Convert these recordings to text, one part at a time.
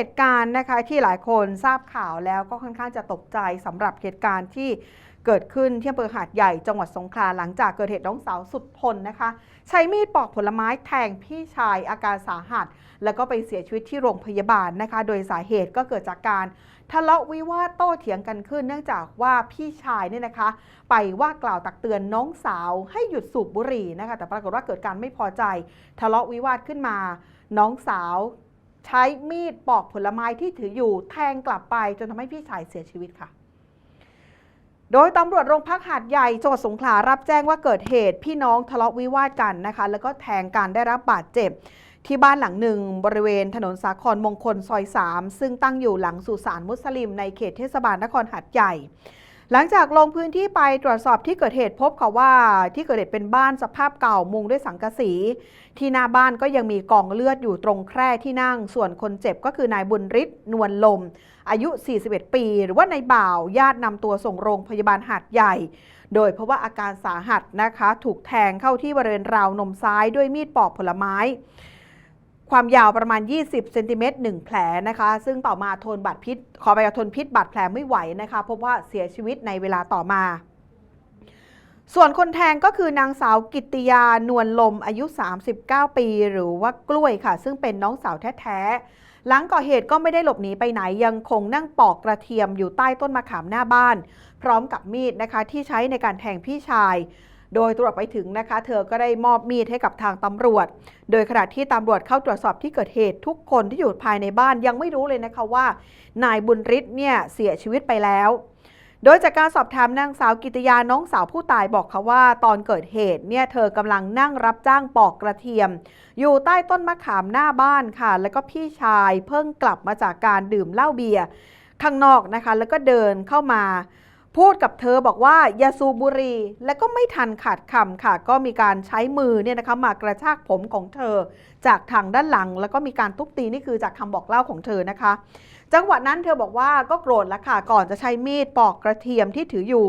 เหตุการณ์นะคะที่หลายคนทราบข่าวแล้วก็ค่อนข้างจะตกใจสำหรับเหตุการณ์ที่เกิดขึ้นที่อำเภอหาดใหญ่จังหวัดสงขลาหลังจากเกิดเหตุน้องสาวสุดทนนะคะ ใช้มีดปอกผลไม้แทงพี่ชายอาการสาหัส แล้วก็ไปเสียชีวิตที่โรงพยาบาลนะคะ โดยสาเหตุก็เกิดจากการทะเลาะวิวาทโต้เถียงกันขึ้น เนื่องจากว่าพี่ชายเนี่ยนะคะ ไปว่ากล่าวตักเตือนน้องสาวให้หยุดสูบบุหรี่นะคะ แต่ปรากฏว่าเกิดการไม่พอใจ ทะเลาะวิวาทขึ้นมา น้องสาว ใช้มีดปอกผลไม้ที่ถืออยู่แทงกลับไปจนทำให้พี่ชายเสียชีวิตค่ะ โดยตำรวจโรงพักหาดใหญ่จังหวัดสงขลารับแจ้งว่าเกิดเหตุพี่น้องทะเลาะวิวาทกันนะคะ แล้วก็แทงกันได้รับบาดเจ็บที่บ้านหลังหนึ่งบริเวณถนนสาครมงคลซอย 3 ซึ่งตั้งอยู่หลังสุสานมุสลิมในเขตเทศบาลนครหาดใหญ่ หลังจากลงพื้นที่ไปตรวจสอบที่เกิดเหตุพบค่ะว่าที่เกิดเหตุเป็นบ้านสภาพเก่ามุงด้วยสังกะสี ที่หน้าบ้านก็ยังมีกองเลือดอยู่ตรงแคร่ที่นั่ง ส่วนคนเจ็บก็คือนายบุญฤทธิ์นวลลม อายุ 41 ปี หรือว่านายบ่าวญาตินำตัวส่งโรงพยาบาลหาดใหญ่ โดยเพราะว่าอาการสาหัสนะคะ ถูกแทงเข้าที่บริเวณราวนมซ้ายด้วยมีดปอกผลไม้ ความยาวประมาณ 20 เซนติเมตร1แผลนะคะ ซึ่งต่อมาทนบาดพิษ ขอไปทนพิษบาดแผลไม่ไหวนะคะ พบว่าเสียชีวิตในเวลาต่อมา ส่วนคนแทงก็คือนางสาวกิติยานวลลมอายุ 39 ปี หรือว่ากล้วยค่ะ ซึ่งเป็นน้องสาวแท้ๆหลังก่อเหตุก็ไม่ได้หลบหนีไปไหนยังคงนั่งปอกกระเทียมอยู่ใต้ต้นมะขามหน้าบ้าน พร้อมกับมีดนะคะที่ใช้ในการแทงพี่ชาย โดยตรวจไปถึงนะคะ เธอก็ได้มอบมีดให้กับทางตำรวจ โดยขณะที่ตำรวจเข้าตรวจสอบที่เกิดเหตุทุกคนที่อยู่ภายในบ้านยังไม่รู้เลยนะคะว่า นายบุญฤทธิ์เนี่ยเสียชีวิตไปแล้วโดยจากการสอบถามนางสาวกิตยาน้องสาวผู้ตายบอกเขาว่า ตอนเกิดเหตุเนี่ยเธอกำลังนั่งรับจ้างปอกกระเทียม อยู่ใต้ต้นมะขามหน้าบ้านค่ะ แล้วก็พี่ชายเพิ่งกลับมาจากการดื่มเหล้าเบียร์ข้างนอกนะคะ แล้วก็เดินเข้ามา พูดกับเธอบอกว่าอย่าสูบบุหรี่แล้วก็ไม่ทันขาดคำค่ะ ก็มีการใช้มือเนี่ยนะคะมากระชากผมของเธอ จากทางด้านหลัง แล้วก็มีการทุบตีนี่คือจากคำบอกเล่าของเธอนะคะ จังหวะนั้นเธอบอกว่าก็โกรธแล้วค่ะ ก่อนจะใช้มีดปอกกระเทียมที่ถืออยู่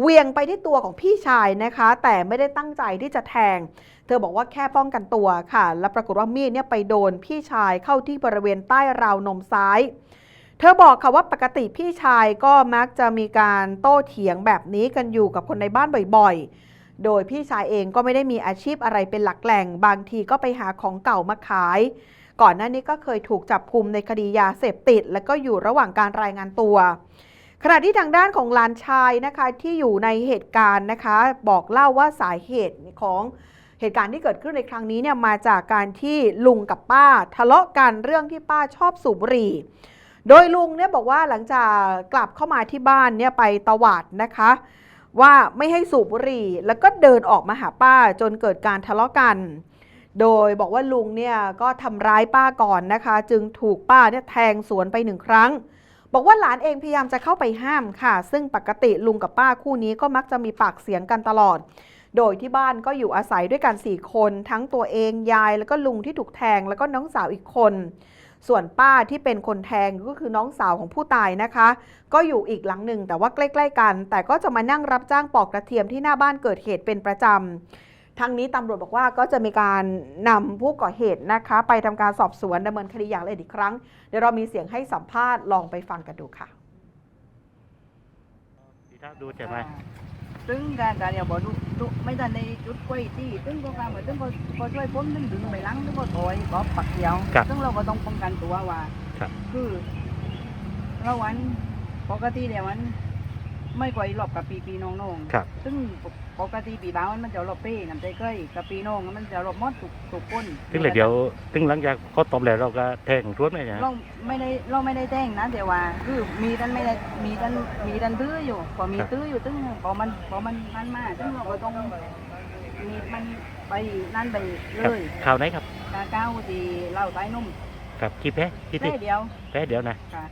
เวียงไปที่ตัวของพี่ชายนะคะ แต่ไม่ได้ตั้งใจที่จะแทง เธอบอกว่าแค่ป้องกันตัวค่ะ แล้วปรากฏว่ามีดเนี่ยไปโดนพี่ชายเข้าที่บริเวณใต้ราวนมซ้าย เธอบอกค่ะว่าปกติพี่ชายก็มักจะมีการโต้เถียงแบบนี้กันอยู่กับคนในบ้านบ่อยๆ โดยพี่ชายเองก็ไม่ได้มีอาชีพอะไรเป็นหลักแหล่ง บางทีก็ไปหาของเก่ามาขาย ก่อนหน้านี้ก็เคยถูกจับคุมในคดียาเสพติด และก็อยู่ระหว่างการรายงานตัว ขณะที่ทางด้านของหลานชายนะคะที่อยู่ในเหตุการณ์นะคะ บอกเล่าว่าสาเหตุของเหตุการณ์ที่เกิดขึ้นในครั้งนี้เนี่ยมาจากการที่ลุงกับป้า ทะเลาะกันเรื่องที่ป้าชอบสูบบุหรี่ โดยลุงเนี่ยบอกว่าหลังจากกลับเข้ามาที่บ้านเนี่ยไปตวาดนะคะ ว่าไม่ให้สูบบุหรี่ แล้วก็เดินออกมาหาป้าจนเกิดการทะเลาะกัน โดยบอกว่าลุงเนี่ยก็ทำร้ายป้าก่อนนะคะ จึงถูกป้าเนี่ยแทงสวนไปหนึ่งครั้ง บอกว่าหลานเองพยายามจะเข้าไปห้ามค่ะ ซึ่งปกติลุงกับป้าคู่นี้ก็มักจะมีปากเสียงกันตลอดโดยที่บ้านก็อยู่อาศัยด้วยกัน 4 คน ทั้งตัวเองยายแล้วก็ลุงที่ถูกแทงแล้วก็น้องสาวอีกคน ส่วนป้าที่เป็นคนแทงก็คือน้องสาวของผู้ตายนะคะ ก็อยู่อีกหลังหนึ่งแต่ว่าใกล้ ๆ กัน แต่ก็จะมานั่งรับจ้างปอกกระเทียมที่หน้าบ้านเกิดเหตุเป็นประจำทั้งนี้ตำรวจบอกว่าก็จะมีการนำผู้ก่อเหตุนะคะ ไปทำการสอบสวนดำเนินคดีอย่างละเอียดอีกครั้ง เดี๋ยวเรามีเสียงให้สัมภาษณ์ลองไปฟังกันดูค่ะ ดีครับดูใช่ไหม ตึงการการเนี่ยบอกดูดูไม่ทันในจุดไว้ที่ตึงก็การเหมือนตึงก็ก็ช่วยพ้นตึงดึงไปหลังตึงก็ถอยก็ปักเดียวซึ่งเราก็ต้องป้องกันตัวว่าคือเราวันปกติเดี๋ยวมัน ไม่ก่อยหลบกับปีปีน้องน้องครับ ซึ่ง ปกติปีบ้ามันมันจะหลบเป้น้ำใจเกยกับปีน้องมันจะหลบมอดถูกถูกก้นถึงเลยเดี๋ยวถึงหลังจากเขาตบแล้วเราก็แทงทวนเลยนะเราไม่ได้เราไม่ได้แจ้งนะแต่ว่าคือมีดันไม่ได้มีดันมีดันตื้ออยู่พอมีตื้ออยู่ตึ้งพอมันพอมันนั่นมาตึ้งเราก็ต้องมีมันไปนั่นไปเลครับยข่าวไหนครับกาเก้าที่เล่าใต้นุ่มครับกี่แพ้กี่แค่ที่เดียวแพ้เดี๋ยวนะค่ะ